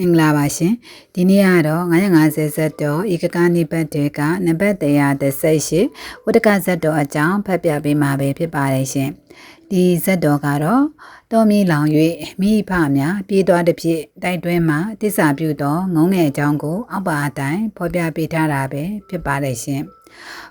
မင်္ဂလာပါရှင်ဒီနေ့ကတော့950ဇက်တော်ဧကကနိပတ်တေကနံပါတ်138ဝတ္တကဇက်တော်အကြောင်းဖတ်ပြပေးမှာပဲဖြစ်ပါတယ်ရှင်ဒီဇက်တော်ကတော့တော်မီလောင်၍မိဖများပြေးသွားသည်ဖြင့်တိုက်တွင်းမှာတစ္ဆာပြုသောငုံငယ်အကြောင်းကိုအောက်ပါအတိုင်းဖော်ပြပေးထားတာပဲဖြစ်ပါတယ်ရှင်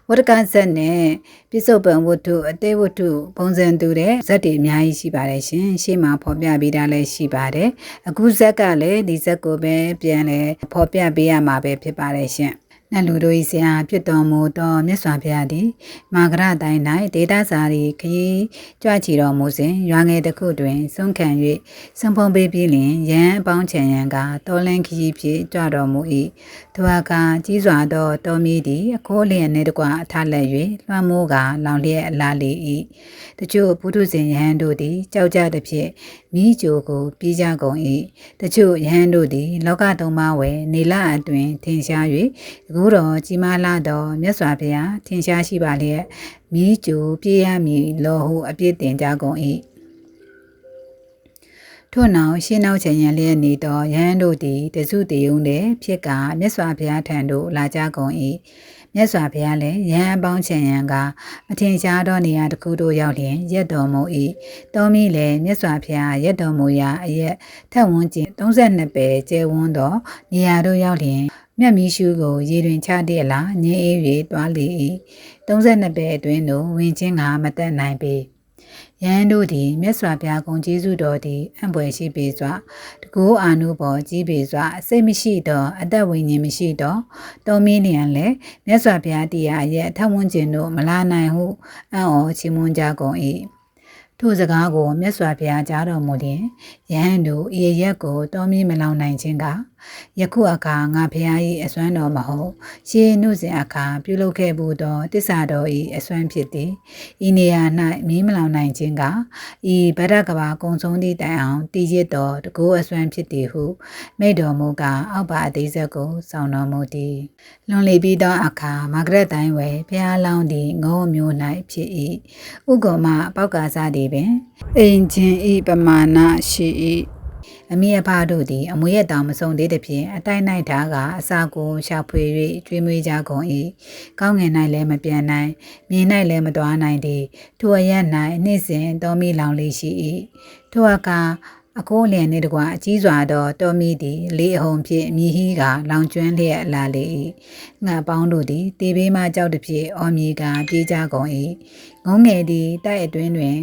ဝတ္တကဇက်နဲ့ပြစ္ဆုတ်ပံဝတ္ထုအသေးဝတ္ထုပုံစံတူတဲ့ဇက်တွေအများကြီးရှိပါတယ်ရှင်ရှေ့မှာဖော်ပြပေးတာလည်းရှိပါတယ်အခုဇက်ကလည်းဒီဇက်ကိုပဲပြန်လဲဖော်ပြပေးရမှာပဲဖြစ်ပါတယ်ရှင် နတ်လူတို့၏ဆရာဖြစ်တော်မူသောမြတ်စွာဘုရားသည်မာဂရတိုင်း၌ဒေတာစာရီခရီးကြွချီတော်မူစဉ်ရွာငယ်တစ်ခုတွင်ဆုံးခံ၍စံဖုံပေးပြီးလျင်ရန်အပေါင်းချံရန်ကတော်လင်းခရီးဖြင့်ကြွတော်မူ၏သူဟာကကြီးစွာသောတော်မီသည်အခိုးလျက်နှင့်တကွအထလက်၍လွှမ်းမိုးကလောင်လျက်အလားလေ၏တချို့ပုထုဇဉ်ယဟန်တို့သည်ကြောက်ကြသဖြင့်မိကြိုကိုပြေးကြကုန်၏တချို့ယဟန်တို့သည်လောကသုံးပါးဝယ်နေလအတွင်ထင်ရှား၍အခုတော်ကြီးမားလာသောမြတ်စွာဘုရားထင်ရှားရှိပါလျက်မိကြိုပြေးရမည်လောဟုအပြစ်တင်ကြကုန်၏ထို့နောက်ရှင်းနောက်ချင်ရန်လျက်နေသောယဟန်တို့သည်တစုတယုံနှင့်ဖြစ်ကမြတ်စွာဘုရားထံသို့လာကြကုန်၏မြတ်စွာဘုရားလည်းယဟန်အပေါင်းချင်ရန်ကမထင်ရှားသောနေရာတစ်ခုသို့ရောက်လျင်ရက်တော်မူ၏တောမီလည်းမြတ်စွာဘုရားရက်တော်မူရာအရက်ထက်ဝန်းကျင်32ပဲကျဲဝန်းသောနေရာသို့ရောက်လျင် မြတ်မီးရှုကိုရေတွင်ချတည့်လာငင်းအေး၍တွားလေ၏32ပဲအတွင်းသို့ဝင်ချင်းကမတက်နိုင်ပေယဟန်တို့သည်မြတ်စွာဘုရားကုံကျေးဇူးတော်သည်အံ့ဖွယ်ရှိပေစွာတကူအာနုဘောကြီးပေစွာစိတ်မရှိသောအသက်ဝိညာဉ်မရှိသောတောမင်းလျံလည်းမြတ်စွာဘုရားတရားရဲ့အထဝန်းကျင်တို့မလာနိုင်ဟုအံ့ဩချီးမွမ်းကြကုန်၏ထိုစကားကိုမြတ်စွာဘုရားကြားတော်မူလျင်ယဟန်တို့ဤရက်ကိုတောမင်းမလောင်နိုင်ခြင်းက ယခုအခါငါဖရာ၏အစွမ်းတော်မဟုတ်ရှေးနှုတ်စဉ်အခါပြုလုပ်ခဲ့မှုသောတစ္ဆာတော်၏အစွမ်းဖြစ်သည်ဤနေရာ၌မီးမလောင်နိုင်ခြင်းကဤဗဒ္ဒကဘာကုံဆုံးသည့်တိုင်အောင်တည်ရသောတကူအစွမ်းဖြစ်သည်ဟုမိတော်မူကအောက်ပါအသေးဆက်ကိုစောင့်တော်မူသည်လွန်လေပြီးသောအခါမာဂရက်တိုင်းဝယ်ဖျားလောင်းသည့်ငုံမျိုး၌ဖြစ်၏ဥက္ကမပောက်ကားစားသည်ပင်အိမ်ချင်းဤပမာဏရှိ၏ အမိအဖတို့သည်အမွေရတောင်မဆုံးသေးသဖြင့်အတိုင်းနိုင်တာကအစာကိုရှာဖွေ၍ကျွေးမွေးကြကုန်၏ကောင်းငင်၌လည်းမပြန်နိုင်မြေ၌လည်းမသွားနိုင်သည်ထိုအရ၌နှိစဉ်တော်မီလောင်လေးရှိ၏ထိုအခါအကိုးလျံနှင့်တကွာအကြီးစွာသောတော်မီသည်လေးအဟုန်ဖြင့်မြည်ဟီးကလောင်ကျွမ်းလျက်လာလေ၏ငှပေါင်းတို့သည်တေဘေးမှကြောက်သည်ဖြင့်အော်မြည်ကပြေးကြကုန်၏ငုံငယ်သည်တိုက်အတွင်းတွင်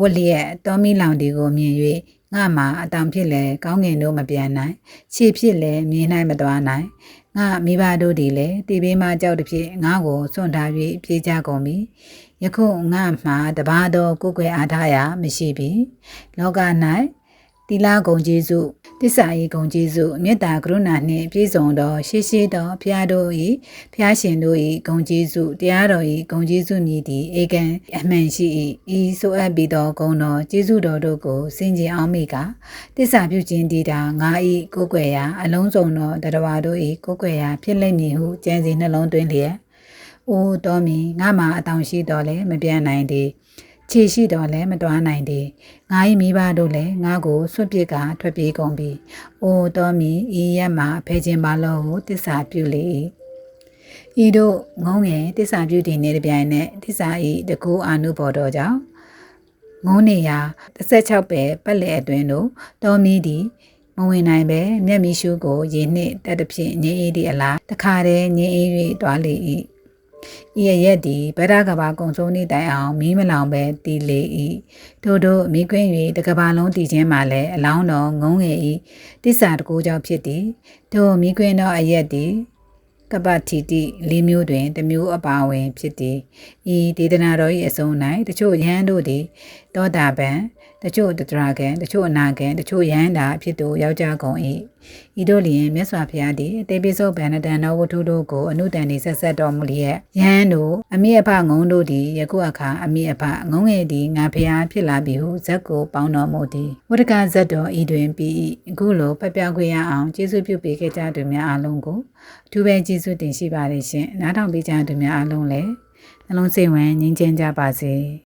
ဝက်လျက်တော်မီလောင်ဒီကိုမြင်၍ ငါမှာအတောင်ဖြစ်လဲကောင်းငင်တို့မပြန်နိုင်ခြေဖြစ်လဲမြင်နိုင်မသွားနိုင်ငါမိဘတို့ဒီလဲတီဘေးမှကြောက်သည်ဖြင့်ငါကိုစွန့်ထား၍ပြေးကြကုန်ပြီယခုငါမှာတပါသောကိုယ်ွယ်အားထားရာမရှိပြီလောက၌ တိလာဂုံကျေးဇူးတစ္ဆာ၏ဂုံကျေးဇူးမေတ္တာကရုဏာနှင့်ပြည့်စုံသောရှေးရှေးသောဘုရားတို့၏ဘုရားရှင်တို့၏ဂုံကျေးဇူးတရားတော်၏ဂုံကျေးဇူးမြည်သည့်ဧကံအမှန်ရှိ၏ဤဆိုအပ်ပြီးသောဂုံတော်ကျေးဇူးတော်တို့ကိုစင်ကြင်အောင်မိကတစ္ဆာပြုခြင်းတည်တာငါ၏ကိုယ်ွယ်ရာအလုံးစုံသောတရားတို့၏ကိုယ်ွယ်ရာဖြစ်လိမ့်မည်ဟုကြံစီနှလုံးသွင်းလျက်။အိုးတော်မီငါမှာအတောင်ရှိတော်လဲမပြန်နိုင်သေး ခြေရှိတော်လဲမတွားနိုင်သေးငါ၏မိဘတို့လည်းငါကိုဆွတ်ပစ်ကထွက်ပြေးကုန်ပြီ။အိုးတော်မီဤရက်မှာဖဲခြင်းပါလို့ဟုတစ္ဆာပြုလေ။ဤတို့ငုံငယ်တစ္ဆာပြုတည်နေတဲ့ပြိုင်နဲ့တစ္ဆာဤတကူအာနုဘော်တော်ကြောင့်ငုံနေရာ16ပဲပတ်လည်အတွင်းတို့တော်မီသည်မဝင်နိုင်ပဲမျက်မီရှုကိုရေနှင့်တက်တဲ့ဖြင့်ငြိမ်းအေးသည့်အလားတခါတည်းငြိမ်းအေး၍တွားလေ၏ ဤရရက်သည်ဗဒကဘာကုံဆုံးနေတိုင်အောင်မီးမလောင်ပဲတီးလေ၏ထို့သောမိကွင်း၍တကဘာလုံးတည်ခြင်းမှလည်းအလောင်းတော်ငုံငယ်၏တစ္ဆာတကူကြောင့်ဖြစ်သည်ထို့မိကွင်းသောအရက်သည်ကပတိတိလေးမျိုးတွင်တစ်မျိုးအပါဝင်ဖြစ်သည်ဤဒေသနာတော်၏အစုံ၌တချို့ယဟန်တို့သည် တောတာပံတချို့တတရာကံတချို့အနာကံတချို့ယဟန်တာအဖြစ်သို့ရောက်ကြကုန်၏ဤတို့လျင်မြတ်စွာဘုရားသည်တေပိစုဗန္နတန်တော်ဝတ္ထုတို့ကိုအနုတန်နေဆက်ဆက်တော်မူလျက်ယဟန်တို့အမိအဖငုံတို့သည်ယခုအခါအမိအဖငုံငယ်သည်ငါဘုရားဖြစ်လာပြီဟုဇက်ကိုပေါင်းတော်မူသည်ဝတ္တကဇက်တော်ဤတွင်ပြီးအခုလိုဖတ်ပြခွင့်ရအောင်ကျေးဇူးပြုပေးခဲ့ကြသူများအားလုံးကိုအထူးပဲကျေးဇူးတင်ရှိပါတယ်ရှင်နားထောင်ပေးကြသူများအားလုံးလည်းနှလုံးစိတ်ဝင်ငြိမ်းချမ်းကြပါစေ